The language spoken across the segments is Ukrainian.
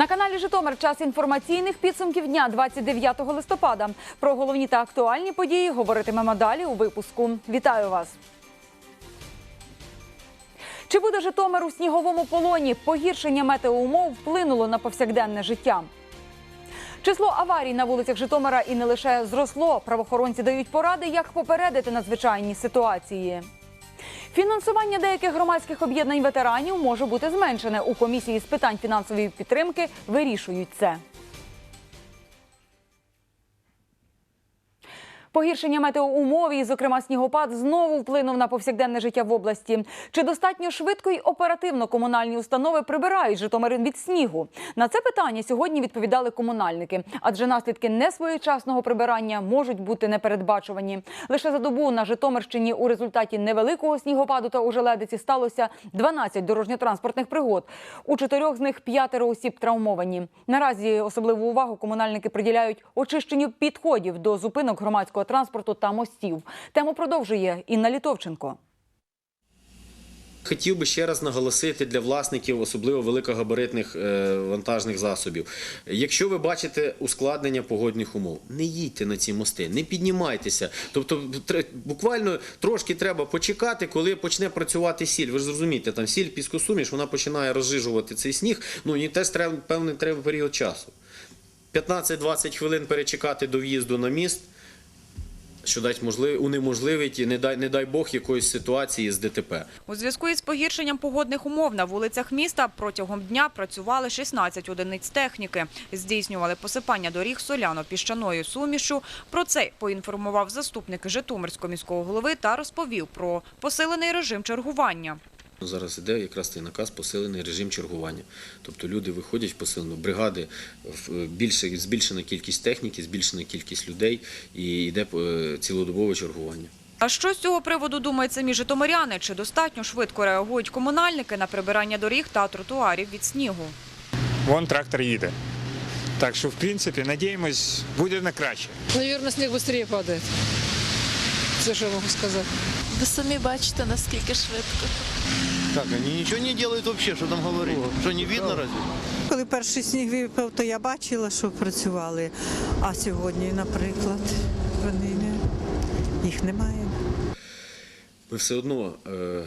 На каналі Житомир час інформаційних підсумків дня 29 листопада. Про головні та актуальні події говоритимемо далі у випуску. Вітаю вас. Чи буде Житомир у сніговому полоні? Погіршення метеоумов вплинуло на повсякденне життя. Число аварій на вулицях Житомира і не лише зросло. Правоохоронці дають поради, як попередити надзвичайні ситуації. Фінансування деяких громадських об'єднань ветеранів може бути зменшене. У комісії з питань фінансової підтримки вирішують це. Погіршення метеоумов і, зокрема, снігопад знову вплинув на повсякденне життя в області. Чи достатньо швидко й оперативно комунальні установи прибирають Житомир від снігу? На це питання сьогодні відповідали комунальники, адже наслідки несвоєчасного прибирання можуть бути непередбачувані. Лише за добу на Житомирщині у результаті невеликого снігопаду та ожеледиці сталося 12 дорожньо-транспортних пригод. У чотирьох з них п'ятеро осіб травмовані. Наразі особливу увагу комунальники приділяють очищенню підходів до зупинок громадського транспорту та мостів. Тему продовжує Інна Літовченко. Хотів би ще раз наголосити для власників, особливо великогабаритних е, вантажних засобів. Якщо ви бачите ускладнення погодних умов, не їдьте на ці мости, не піднімайтеся. Тобто, буквально трошки треба почекати, коли почне працювати сіль. Ви ж зрозумієте, там сіль піскосуміш, вона починає розжижувати цей сніг. Ну і теж треба певний треба період часу. 15-20 хвилин перечекати до в'їзду на міст. Що дасть можлив... унеможливить, не дай, не дай Бог якоїсь ситуації з ДТП. У зв'язку із погіршенням погодних умов на вулицях міста протягом дня працювали 16 одиниць техніки. Здійснювали посипання доріг соляно-піщаною сумішю. Про це поінформував заступник Житомирського міського голови та розповів про посилений режим чергування. Зараз іде якраз цей наказ посилений режим чергування. Тобто люди виходять в посилену бригади, більше збільшена кількість техніки, збільшена кількість людей і йде е, цілодобове чергування. А що з цього приводу думають самі житомиряни? Чи достатньо швидко реагують комунальники на прибирання доріг та тротуарів від снігу? Вон трактор їде. Так що, в принципі, надіємось, буде на краще. Наверное, снег быстрее падает. Все, що я можу сказати. Ви самі бачите, наскільки швидко. Как, они ничего не делают вообще, что там говорить? Что, не видно разве? Коли перший сніг випав, то я бачила, що працювали. А сьогодні, наприклад, вони не їх немає. Ми все одно е,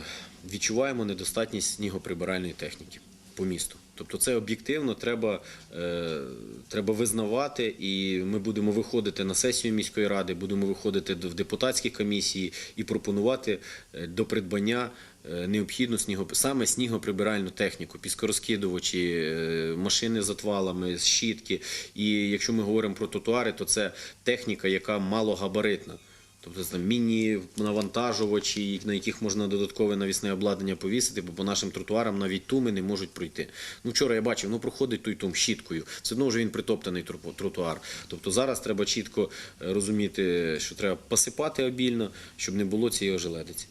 відчуваємо недостатність снігоприбиральної техніки по місту. Тобто це об'єктивно треба, е, треба визнавати, і ми будемо виходити на сесію міської ради, будемо виходити в депутатські комісії і пропонувати е, до придбання необхідну снігоп... саме снігоприбиральну техніку, піскорозкидувачі, е, машини з отвалами, щітки. І якщо ми говоримо про тротуари, то це техніка, яка малогабаритна. Тобто міні-навантажувачі, на яких можна додаткове навісне обладнання повісити, бо по нашим тротуарам навіть туми не можуть пройти. Ну вчора я бачив, ну проходить той тум щіткою. Все одно вже він притоптаний тротуар. Тобто зараз треба чітко е, розуміти, що треба посипати обільно, щоб не було цієї ожеледиці.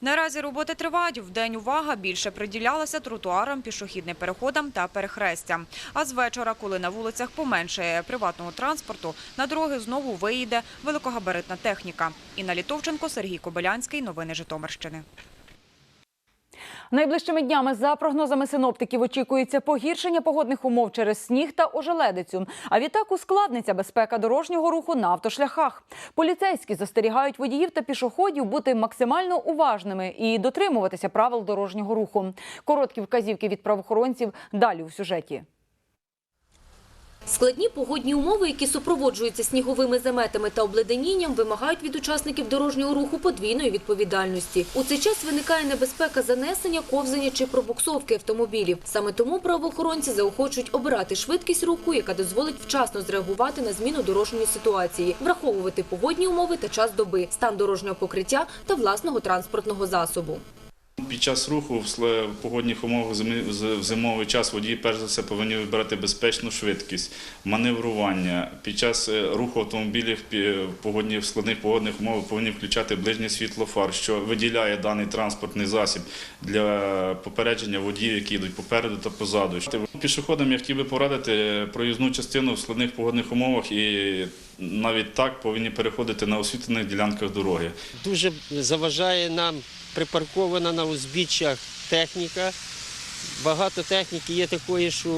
Наразі роботи тривають. Вдень увага більше приділялася тротуарам, пішохідним переходам та перехрестям. А з вечора, коли на вулицях поменшає приватного транспорту, на дороги знову виїде великогабаритна техніка. Інна Літовченко, Сергій Кобилянський. Новини Житомирщини. Найближчими днями, за прогнозами синоптиків, очікується погіршення погодних умов через сніг та ожеледицю. А відтак ускладниться безпека дорожнього руху на автошляхах. Поліцейські застерігають водіїв та пішоходів бути максимально уважними і дотримуватися правил дорожнього руху. Короткі вказівки від правоохоронців далі у сюжеті. Складні погодні умови, які супроводжуються сніговими заметами та обледенінням, вимагають від учасників дорожнього руху подвійної відповідальності. У цей час виникає небезпека занесення, ковзання чи пробуксовки автомобілів. Саме тому правоохоронці заохочують обирати швидкість руху, яка дозволить вчасно зреагувати на зміну дорожньої ситуації, враховувати погодні умови та час доби, стан дорожнього покриття та власного транспортного засобу. Під час руху в погодних умовах в зимовий час водії перш за все повинні вибирати безпечну швидкість, маневрування. Під час е, руху автомобілів в складних погодних умовах повинні включати ближнє світло фар, що виділяє даний транспортний засіб для попередження водіїв, які йдуть попереду та позаду. Пішоходам я хотів би порадити проїзну частину в складних погодних умовах і навіть так повинні переходити на освітлених ділянках дороги. Дуже заважає нам припаркована на узбіччях техніка. багато техніки є такої, що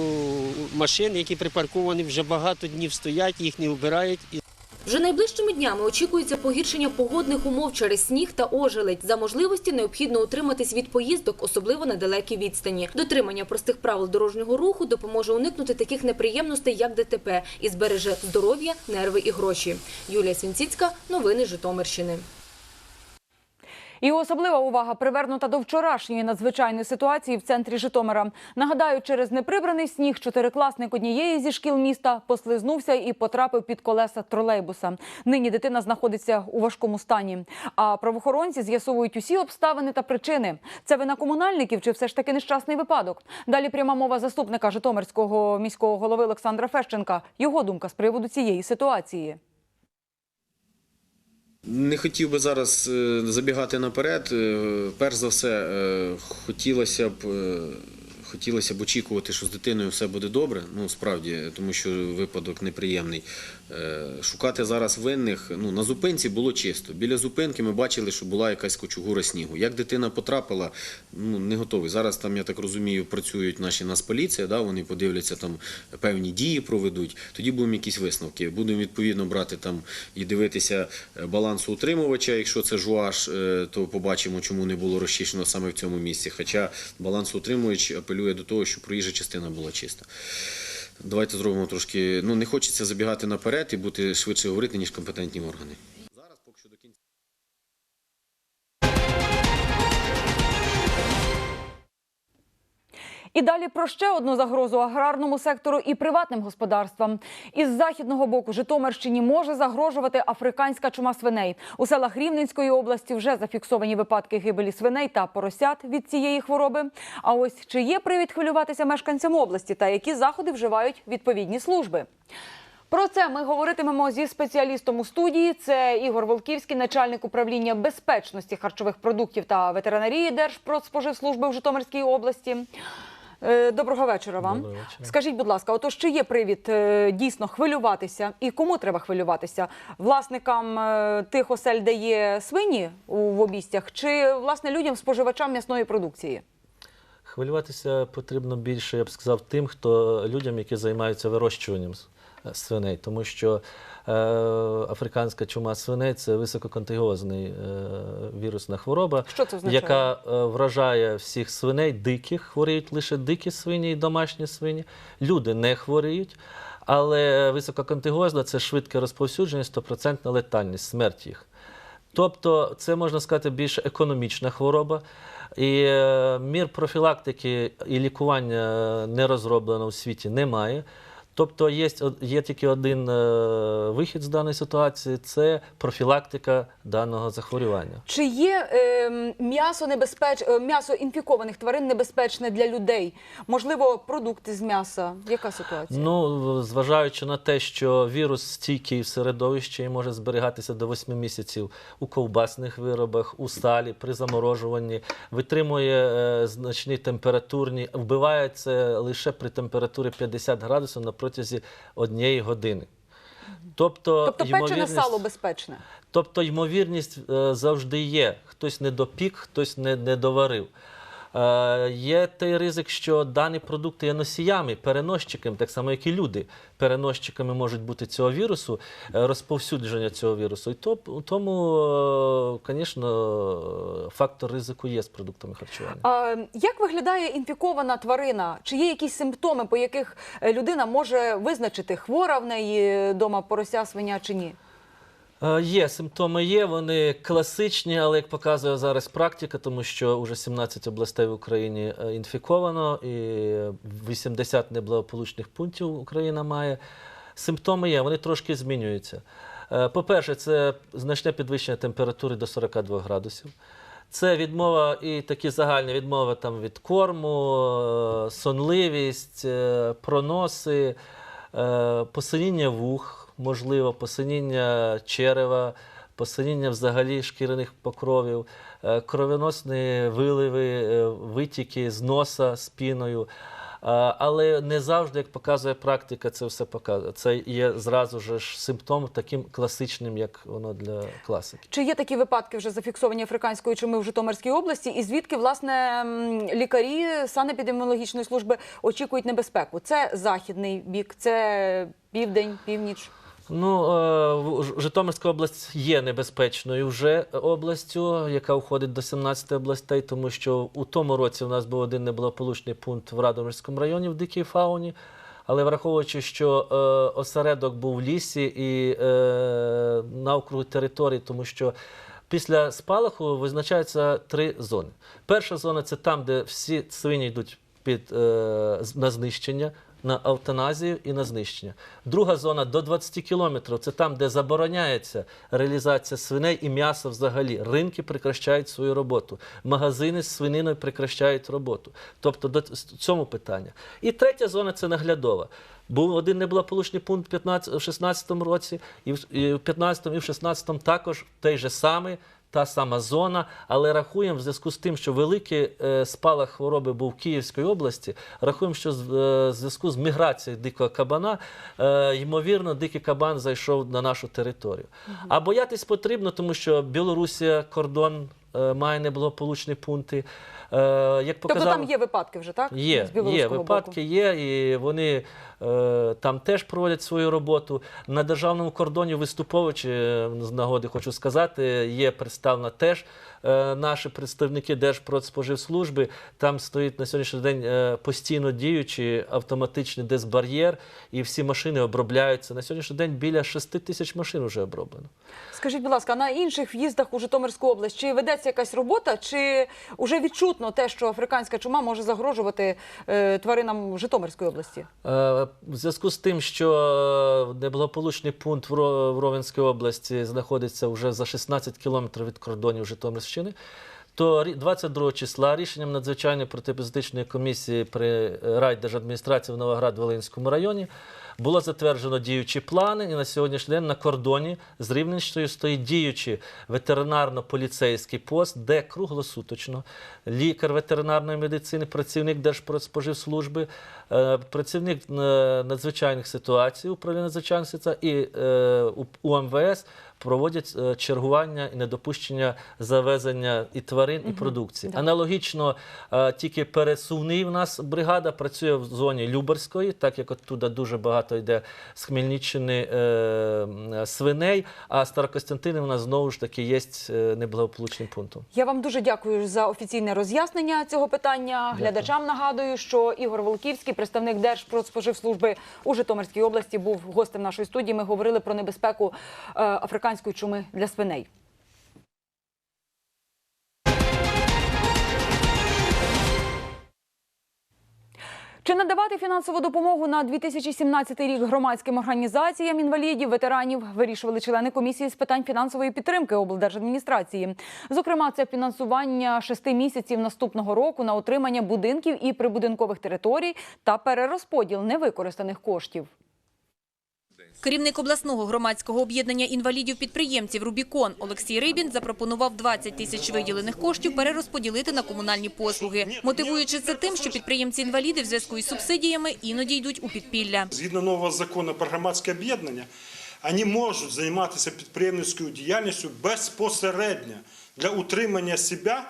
машини, які припарковані вже багато днів стоять, їх не вбирають. Вже найближчими днями очікується погіршення погодних умов через сніг та ожеледь. За можливості необхідно утриматись від поїздок, особливо на далекій відстані. Дотримання простих правил дорожнього руху допоможе уникнути таких неприємностей, як ДТП, і збереже здоров'я, нерви і гроші. Юлія Свінціцька, новини Житомирщини. І особлива увага привернута до вчорашньої надзвичайної ситуації в центрі Житомира. Нагадаю, через неприбраний сніг чотирикласник однієї зі шкіл міста послизнувся і потрапив під колеса тролейбуса. Нині дитина знаходиться у важкому стані. А правоохоронці з'ясовують усі обставини та причини. Це вина комунальників чи все ж таки нещасний випадок? Далі пряма мова заступника Житомирського міського голови Олександра Фещенка. Його думка з приводу цієї ситуації. Не хотів би зараз е, забігати наперед. Е, Перш за все, е, хотілося б. Хотілося б очікувати, що з дитиною все буде добре. Ну справді, тому що випадок неприємний. Е, Шукати зараз винних. Ну на зупинці було чисто. Біля зупинки ми бачили, що була якась кочугура снігу. Як дитина потрапила, ну не готовий. Зараз там, я так розумію, працюють наші нацполіція, да, вони подивляться там певні дії проведуть. Тоді будемо якісь висновки. Будемо відповідно брати там і дивитися е, балансу утримувача. Якщо це жуаш, е, то побачимо, чому не було розчищено саме в цьому місці. Хоча балансоутримувач апелює до того, щоб проїжджа частина була чиста. Давайте зробимо трошки. Ну не хочеться забігати наперед і бути швидше говорити, ніж компетентні органи. І далі про ще одну загрозу аграрному сектору і приватним господарствам. Із західного боку Житомирщині може загрожувати африканська чума свиней. У селах Рівненської області вже зафіксовані випадки гибелі свиней та поросят від цієї хвороби. А ось чи є привід хвилюватися мешканцям області та які заходи вживають відповідні служби? Про це ми говоритимемо зі спеціалістом у студії. Це Ігор Волківський, начальник управління безпечності харчових продуктів та ветеринарії Держпродспоживслужби в Житомирській області. Е, Доброго вечора вам. Доброго вечора. Скажіть, будь ласка, отож, чи є привід е, дійсно хвилюватися і кому треба хвилюватися? Власникам е, тих осель, де є свині в обістях, чи власне людям, споживачам м'ясної продукції? Хвилюватися потрібно більше, я б сказав, тим, хто людям, які займаються вирощуванням свиней, тому що е, африканська чума свиней це висококонтагіозний е, вірусна хвороба, Що це означає? яка е, вражає всіх свиней, диких хворіють лише дикі свині і домашні свині. Люди не хворіють. Але висококонтагіозна – це швидке розповсюдження, стопроцентна летальність, смерть їх. Тобто, це можна сказати більш економічна хвороба. І е, мір профілактики і лікування не розроблено у світі немає. Тобто є, є тільки один е, вихід з даної ситуації це профілактика даного захворювання. Чи є е, м'ясо небезпеч... е, м'ясо інфікованих тварин небезпечне для людей? Можливо, продукти з м'яса? Яка ситуація? Ну, зважаючи на те, що вірус стійкий в середовищі і може зберігатися до 8 місяців у ковбасних виробах, у салі, при заморожуванні, витримує е, значні температурні, вбивається лише при температурі 50 градусів на протязі однієї години. Тобто, тобто печене сало безпечне? Тобто ймовірність е, завжди є. Хтось не допік, хтось не, не доварив. Е, є той ризик, що дані продукти є носіями, переносчиками, так само, як і люди. Переносчиками можуть бути цього вірусу, е, розповсюдження цього вірусу. І то, тому, звісно, фактор ризику є з продуктами харчування. А як виглядає інфікована тварина? Чи є якісь симптоми, по яких е, людина може визначити, хвора в неї вдома порося, свиня чи ні? Е, Є симптоми, є, вони класичні, але як показує зараз практика, тому що вже 17 областей в Україні е, інфіковано і 80 неблагополучних пунктів Україна має. Симптоми є, вони трошки змінюються. Е, По-перше, це значне підвищення температури до 42 градусів. Це відмова і такі загальні відмови там, від корму, сонливість, проноси, посиніння вух, можливо, посиніння черева, посиніння взагалі шкіряних покровів, е, кровоносні виливи, е, витіки з носа з піною. Але не завжди, як показує практика, це все показує. Це є зразу ж симптом таким класичним, як воно для класики. Чи є такі випадки вже зафіксовані африканської чуми в Житомирській області? І звідки власне лікарі санепідеміологічної служби очікують небезпеку? Це західний бік, це південь, північ. Ну, е, в- Житомирська область є небезпечною вже областю, яка входить до 17 областей, тому що у тому році у нас був один неблагополучний пункт в Радомирському районі в дикій фауні. Але враховуючи, що е, осередок був в лісі і е, на округу території, тому що після спалаху визначаються три зони. Перша зона це там, де всі свині йдуть під, е, на знищення, на автоназію і на знищення. Друга зона до 20 кілометрів це там, де забороняється реалізація свиней і м'яса взагалі. Ринки прекращають свою роботу, магазини з свининою прекращають роботу. Тобто до цьому питання. І третя зона це наглядова. Був один неблагополучний пункт в 15, в 16 році, і в 15 і в 16 також той же самий. Та сама зона, але рахуємо в зв'язку з тим, що великий е, спалах хвороби був в Київській області. Рахуємо, що е, в зв'язку з міграцією дикого кабана, е, ймовірно, дикий кабан зайшов на нашу територію. А боятись потрібно, тому що Білорусія кордон має неблагополучні пункти. Е, як Тобто там є випадки вже, так? Є, З є випадки, боку. є, і вони е, там теж проводять свою роботу. На державному кордоні виступовичі, е, з нагоди хочу сказати, є представлена теж наші представники Держпродспоживслужби. Там стоїть на сьогоднішній день е, постійно діючий автоматичний дезбар'єр, і всі машини обробляються. На сьогоднішній день біля 6 тисяч машин вже оброблено. Скажіть, будь ласка, на інших в'їздах у Житомирську область чи ведеться якась робота, чи вже відчутно те, що африканська чума може загрожувати е, тваринам Житомирської області? Е, В зв'язку з тим, що е, неблагополучний пункт в Ро- Ровенській області знаходиться вже за 16 кілометрів від кордонів Житомирщини, то 22 числа рішенням надзвичайної протипозитичної комісії при райдержадміністрації в Новоград-Волинському районі було затверджено діючі плани, і на сьогоднішній день на кордоні з Рівненщиною стоїть діючий ветеринарно-поліцейський пост, де круглосуточно лікар ветеринарної медицини, працівник Держпродспоживслужби, е, працівник е, надзвичайних ситуацій, управління надзвичайних ситуацій і е, УМВС проводять чергування і недопущення завезення і тварин, і продукції. Аналогічно, тільки пересувний в нас бригада працює в зоні Люберської, так як оттуда дуже багато йде з Хмельниччини е, свиней, а Старокостянтини в нас знову ж таки є е, неблагополучним пунктом. Я вам дуже дякую за офіційне роз'яснення цього питання. Глядачам нагадую, що Ігор Волківський, представник Держпродспоживслужби у Житомирській області, був гостем нашої студії. Ми говорили про небезпеку е, африканської чуми для свиней. Чи надавати фінансову допомогу на 2017 рік громадським організаціям інвалідів, ветеранів вирішували члени комісії з питань фінансової підтримки облдержадміністрації. Зокрема, це фінансування шести місяців наступного року на отримання будинків і прибудинкових територій та перерозподіл невикористаних коштів. Керівник обласного громадського об'єднання інвалідів-підприємців «Рубікон» Олексій Рибін запропонував 20 тисяч виділених коштів перерозподілити на комунальні послуги, мотивуючи це тим, що підприємці-інваліди в зв'язку із субсидіями іноді йдуть у підпілля. Згідно нового закону про громадське об'єднання, вони можуть займатися підприємницькою діяльністю безпосередньо для утримання себе.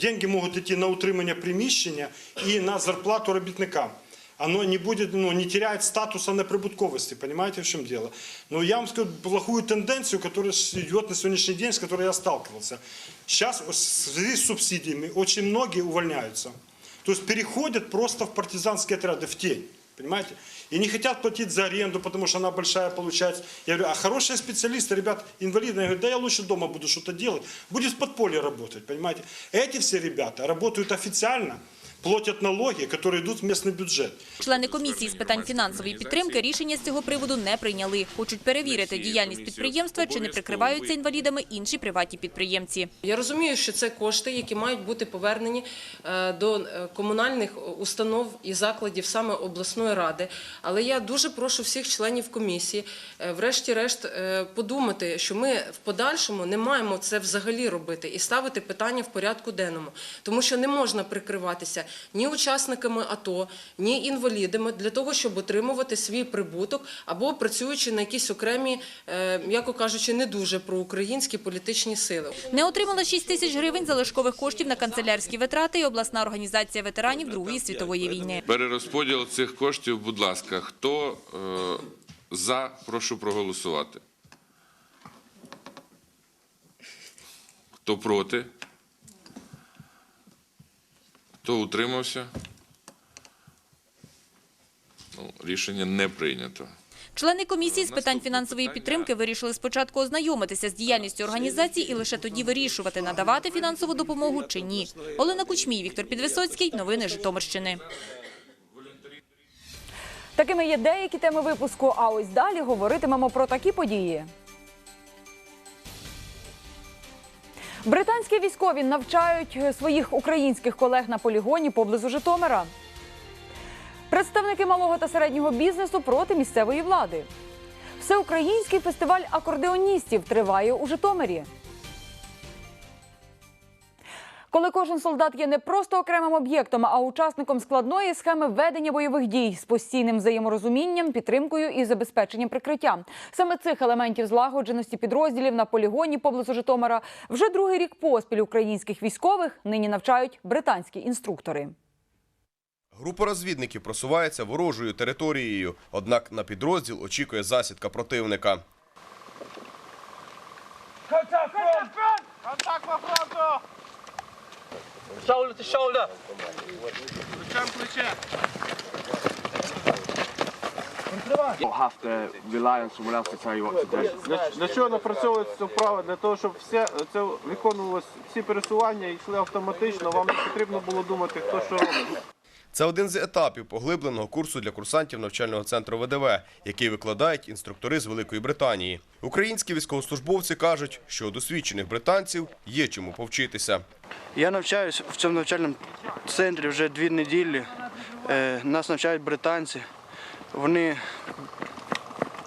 Деньги можуть йти на утримання приміщення і на зарплату робітникам Оно не будет, ну, не теряет статуса неприбутковости, понимаете, в чем дело? Но я вам скажу плохую тенденцию, которая с- идет на сегодняшний день, с которой я сталкивался. Сейчас в связи с субсидиями очень многие увольняются. То есть переходят просто в партизанские отряды, в тень. Понимаете? И не хотят платить за аренду, потому что она большая получается. Я говорю, а хорошие специалисты, ребят, инвалиды, я говорю, да я лучше дома буду что-то делать. Будет в подполье работать, понимаете? Эти все ребята работают официально, платят налоги, которые идут в местный бюджет. Члени комісії з питань фінансової підтримки рішення з цього приводу не прийняли. Хочуть перевірити діяльність підприємства, чи не прикриваються інвалідами інші приватні підприємці. Я розумію, що це кошти, які мають бути повернені е, до е, комунальних установ і закладів саме обласної ради. Але я дуже прошу всіх членів комісії, е, врешті-решт, подумати, що ми в подальшому не маємо це взагалі робити і ставити питання в порядку денному, тому що не можна прикриватися ні учасниками АТО, ні інвалідами для того, щоб отримувати свій прибуток або працюючи на якісь окремі, е, м'яко кажучи, не дуже проукраїнські політичні сили. Не отримала 6 тисяч гривень залишкових коштів на канцелярські витрати і обласна організація ветеранів Другої світової війни. Перерозподіл цих коштів, будь ласка, хто е, за, прошу проголосувати. Хто проти? Хто утримався? Ну, рішення не прийнято. Члени комісії з питань фінансової підтримки вирішили спочатку ознайомитися з діяльністю організації і лише тоді вирішувати, надавати фінансову допомогу чи ні. Олена Кучмій, Віктор Підвисоцький. Новини Житомирщини. Такими є деякі теми випуску. А ось далі говоритимемо про такі події. Британські військові навчають своїх українських колег на полігоні поблизу Житомира. Представники малого та середнього бізнесу проти місцевої влади. Всеукраїнський фестиваль акордеоністів триває у Житомирі. Коли кожен солдат є не просто окремим об'єктом, а учасником складної схеми ведення бойових дій з постійним взаєморозумінням, підтримкою і забезпеченням прикриття. Саме цих елементів злагодженості підрозділів на полігоні поблизу Житомира вже другий рік поспіль українських військових нині навчають британські інструктори. Група розвідників просувається ворожою територією, однак на підрозділ очікує засідка противника. Контакт фронт! Контакт по фронту! Shoulder to shoulder! Плечем плече! Для, для чого напрацьовується ця вправа? Для того, щоб все це виконувалось, всі пересування йшли автоматично, вам не потрібно було думати, хто що робить. Це один з етапів поглибленого курсу для курсантів навчального центру ВДВ, який викладають інструктори з Великої Британії. Українські військовослужбовці кажуть, що у досвідчених британців є чому повчитися. Я навчаюсь в цьому навчальному центрі вже дві неділі. Е, Нас навчають британці. Вони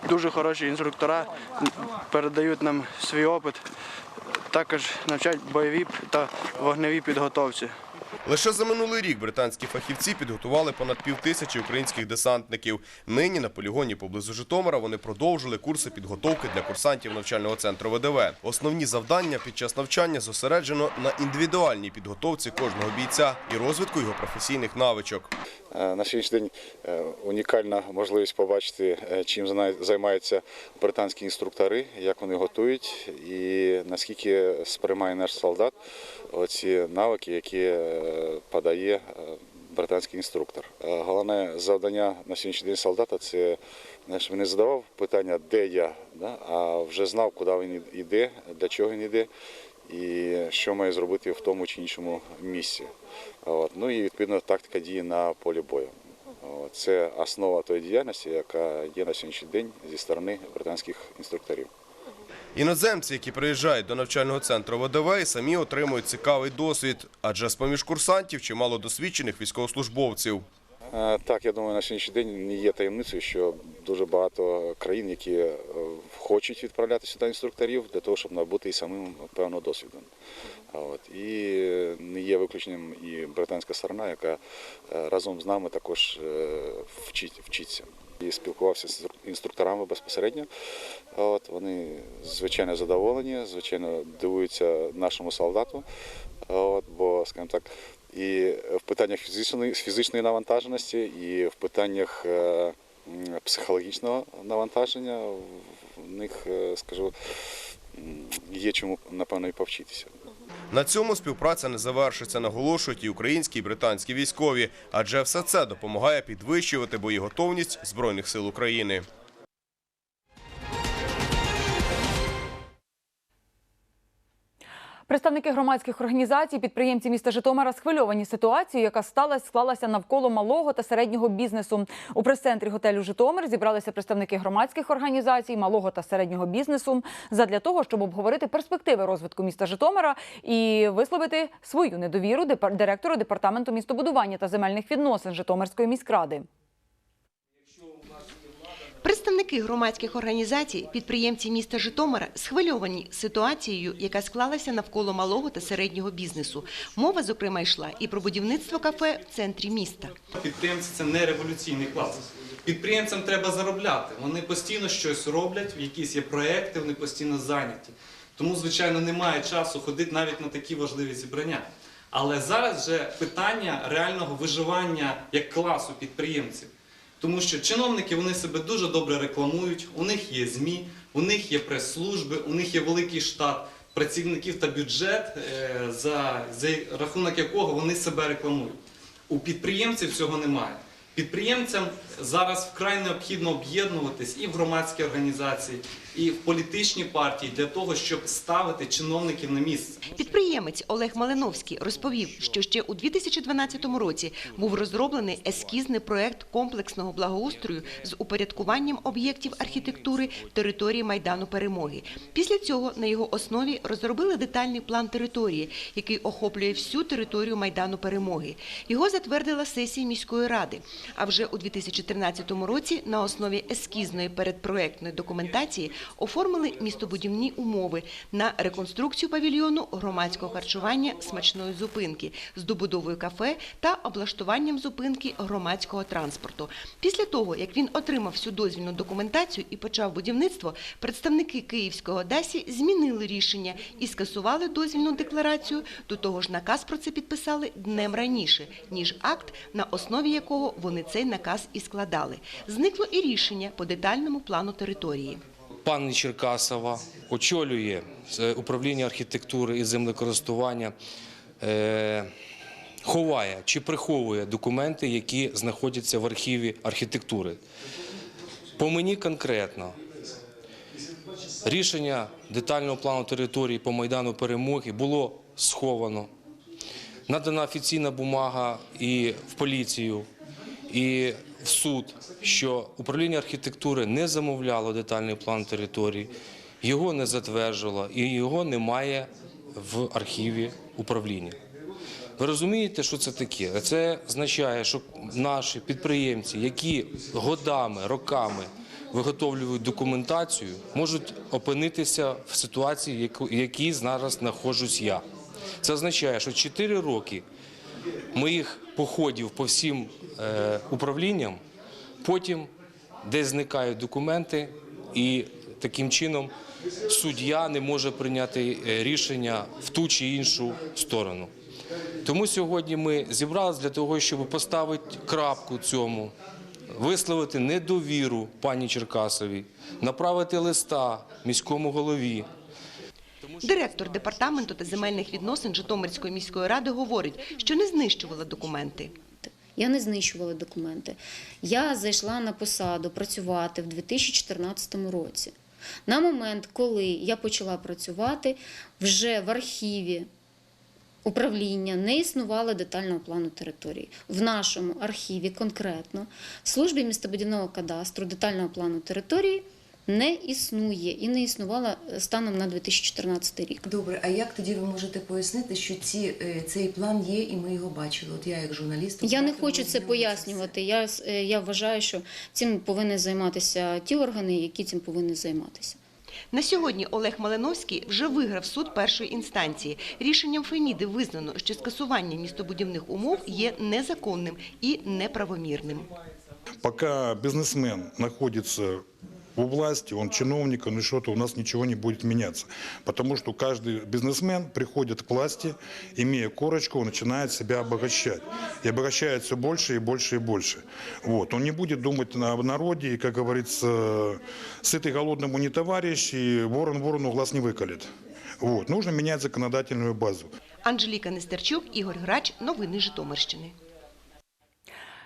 дуже хороші інструктора, передають нам свій опит. Також навчають бойові та вогневі підготовці. Лише за минулий рік британські фахівці підготували понад півтисячі українських десантників. Нині на полігоні поблизу Житомира вони продовжили курси підготовки для курсантів навчального центру ВДВ. Основні завдання під час навчання зосереджено на індивідуальній підготовці кожного бійця і розвитку його професійних навичок. Е, На сьогоднішній день е, унікальна можливість побачити, е, чим займаються британські інструктори, як вони готують і наскільки сприймає наш солдат оці навики, які подає британський інструктор. Головне завдання на сьогоднішній день солдата це знаєш, він не задавав питання, де я, а вже знав, куди він йде, для чого він йде і що має зробити в тому чи іншому місці. От. Ну і відповідно тактика дії на полі бою. От. Це основа тої діяльності, яка є на сьогоднішній день зі сторони британських інструкторів. Іноземці, які приїжджають до навчального центру ВДВ, самі отримують цікавий досвід, адже з-поміж курсантів чимало досвідчених військовослужбовців. Е, Так, я думаю, на сьогоднішній день не є таємницею, що дуже багато країн, які е, хочуть відправляти сюди інструкторів для того, щоб набути і самим певного досвіду. От. І не є виключенням і британська сторона, яка е, разом з нами також вчить, вчиться. І спілкувався з інструкторами безпосередньо. От, вони звичайно задоволені, звичайно дивуються нашому солдату. От, бо, скажімо так, і в питаннях фізичної, фізичної навантаженості, і в питаннях е, психологічного навантаження в них, е, скажу, є чому, напевно, і повчитися. На цьому співпраця не завершиться, наголошують і українські, і британські військові, адже все це допомагає підвищувати боєготовність Збройних сил України. Представники громадських організацій, підприємці міста Житомира схвильовані ситуацією, яка сталася, склалася навколо малого та середнього бізнесу. У прес-центрі готелю Житомир зібралися представники громадських організацій, малого та середнього бізнесу задля того, щоб обговорити перспективи розвитку міста Житомира і висловити свою недовіру директору департаменту містобудування та земельних відносин Житомирської міськради. Представники громадських організацій, підприємці міста Житомира схвильовані ситуацією, яка склалася навколо малого та середнього бізнесу. Мова, зокрема, йшла і про будівництво кафе в центрі міста. Підприємці це не революційний клас. Підприємцям треба заробляти. Вони постійно щось роблять, якісь є проекти, вони постійно зайняті. Тому, звичайно, немає часу ходити навіть на такі важливі зібрання. Але зараз вже питання реального виживання як класу підприємців. Тому що чиновники вони себе дуже добре рекламують, у них є ЗМІ, у них є прес-служби, у них є великий штат працівників та бюджет, е, за, за рахунок якого вони себе рекламують. У підприємців цього немає. Підприємцям зараз вкрай необхідно об'єднуватись і в громадські організації, і в політичні партії для того, щоб ставити чиновників на місце. Підприємець Олег Малиновський розповів, що ще у 2012 році був розроблений ескізний проект комплексного благоустрою з упорядкуванням об'єктів архітектури території Майдану Перемоги. Після цього на його основі розробили детальний план території, який охоплює всю територію Майдану Перемоги. Його затвердила сесія міської ради. А вже у 2014 році на основі ескізної передпроектної документації оформили містобудівні умови на реконструкцію павільйону громадського харчування смачної зупинки з добудовою кафе та облаштуванням зупинки громадського транспорту. Після того, як він отримав всю дозвільну документацію і почав будівництво, представники Київського ДАСі змінили рішення і скасували дозвільну декларацію. До того ж, наказ про це підписали днем раніше, ніж акт, на основі якого вони цей наказ і складали. Зникло і рішення по детальному плану території. Пані Черкасова очолює е, управління архітектури і землекористування, е, ховає чи приховує документи, які знаходяться в архіві архітектури. По мені конкретно рішення детального плану території по Майдану Перемоги було сховано. Надана офіційна бумага і в поліцію, і в суд, що управління архітектури не замовляло детальний план території, його не затверджувало і його немає в архіві управління. Ви розумієте, що це таке? Це означає, що наші підприємці, які годами, роками виготовлюють документацію, можуть опинитися в ситуації, в якій зараз знаходжусь я. Це означає, що 4 роки моїх походів по всім е, управлінням, потім десь зникають документи, і таким чином суддя не може прийняти е, рішення в ту чи іншу сторону. Тому сьогодні ми зібралися для того, щоб поставити крапку цьому, висловити недовіру пані Черкасовій, направити листа міському голові. Директор департаменту та земельних відносин Житомирської міської ради говорить, що не знищувала документи. Я не знищувала документи. Я зайшла на посаду працювати в 2014 році. На момент, коли я почала працювати, вже в архіві управління не існувало детального плану території. В нашому архіві конкретно в службі містобудівного кадастру детального плану території не існує і не існувало станом на 2014 рік. Добре, а як тоді ви можете пояснити, що ці, е, цей план є і ми його бачили? От я як журналіст. Я не хочу це пояснювати. Я, е, я вважаю, що цим повинні займатися ті органи, які цим повинні займатися. На сьогодні Олег Малиновський вже виграв суд першої інстанції. Рішенням Феміди визнано, що скасування містобудівних умов є незаконним і неправомірним. Пока бизнесмен находится у власти, он чиновник, он и что-то, у нас ничего не будет меняться. Потому что каждый бизнесмен приходит к власти, имея корочку, он начинает себя обогащать. И обогащает все больше и больше и больше. Вот. Он не будет думать на- о народе, и, как говорится, сытый голодному не товарищ, и ворон ворону глаз не выколет. Вот. Нужно менять законодательную базу. Анжеліка Нестерчук, Ігор Грач. Новини Житомирщини.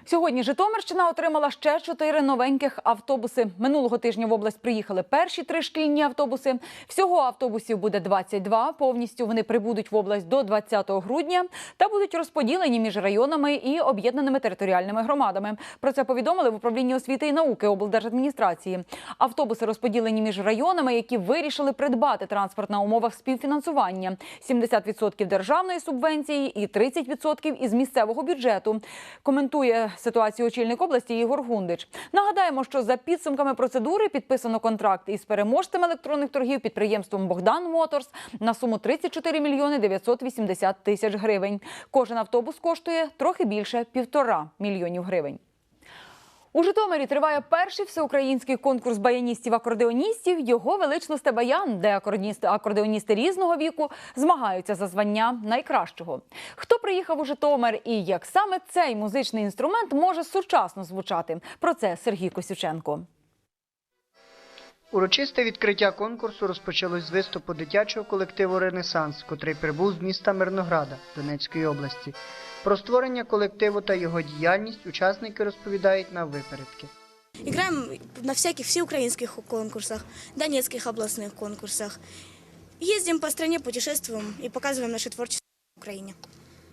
Сьогодні Житомирщина отримала ще чотири новеньких автобуси. Минулого тижня в область приїхали перші три шкільні автобуси. Всього автобусів буде 22. Повністю вони прибудуть в область до 20 грудня та будуть розподілені між районами і об'єднаними територіальними громадами. Про це повідомили в управлінні освіти і науки облдержадміністрації. Автобуси розподілені між районами, які вирішили придбати транспорт на умовах співфінансування: 70% державної субвенції і 30% із місцевого бюджету. Коментує ситуацію очільник області Ігор Гундич. Нагадаємо, що за підсумками процедури підписано контракт із переможцем електронних торгів підприємством Богдан Моторс на суму 34 мільйони 980 тисяч гривень. Кожен автобус коштує трохи більше півтора мільйонів гривень. У Житомирі триває перший всеукраїнський конкурс баяністів-акордеоністів Його величносте баян, де акордеоністи, різного віку змагаються за звання найкращого. Хто приїхав у Житомир і як саме цей музичний інструмент може сучасно звучати? Про це Сергій Косюченко. Урочисте відкриття конкурсу розпочалось з виступу дитячого колективу Ренесанс, котрий прибув з міста Мирнограда Донецької області. Про створення колективу та його діяльність учасники розповідають на випередки. Играем на всяких всеукраинских конкурсах, донецких областных конкурсах. Ездим по стране, путешествуем и показываем наше творчество в Украине.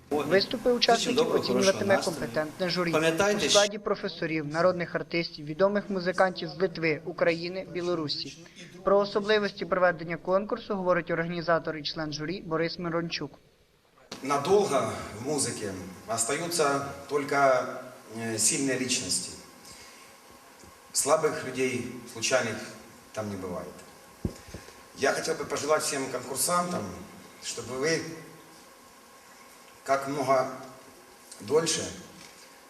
Виступи учасників доброго, оцінюватиме хорошого настрою. компетентне журі Пам'ятайте, у складі професорів, народних артистів, відомих музикантів з Литви, України, Білорусі. Про особливості проведення конкурсу говорить організатор і член журі Борис Мирончук. надолго в музыке остаются только э, сильные личности. Слабых людей, случайных там не бывает. Я хотел бы пожелать всем конкурсантам, чтобы вы как много дольше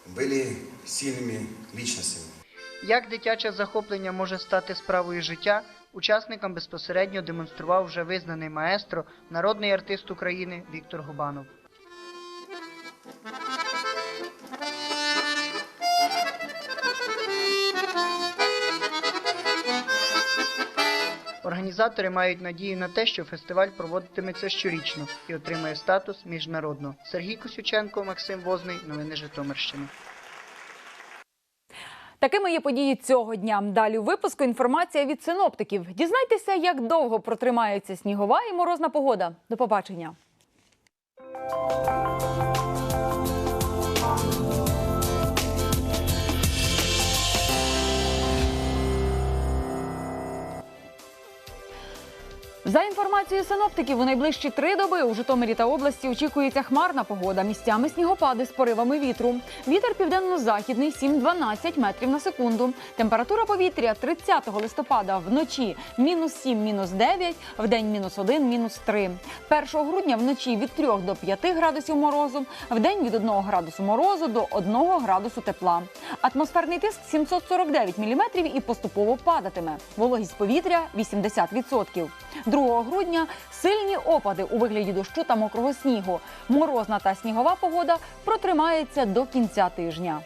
были сильными личностями. Як дитяче захоплення може стати справою життя, учасникам безпосередньо демонстрував вже визнаний маестро, народний артист України Віктор Губанов. Організатори мають надію на те, що фестиваль проводитиметься щорічно і отримає статус міжнародного. Сергій Косюченко, Максим Возний. Новини Житомирщини. Такими є події цього дня. Далі у випуску інформація від синоптиків. Дізнайтеся, як довго протримається снігова і морозна погода. До побачення. За інформацією синоптиків, у найближчі три доби у Житомирі та області очікується хмарна погода. Місцями снігопади з поривами вітру. Вітер південно-західний 7-12 метрів на секунду. Температура повітря 30 листопада вночі мінус 7, мінус 9, вдень мінус 1, мінус 3. 1 грудня вночі від 3 до 5 градусів морозу, вдень від 1 градусу морозу до 1 градусу тепла. Атмосферний тиск 749 міліметрів і поступово падатиме. Вологість повітря 80%. 2 грудня сильні опади у вигляді дощу та мокрого снігу. Морозна та снігова погода протримається до кінця тижня.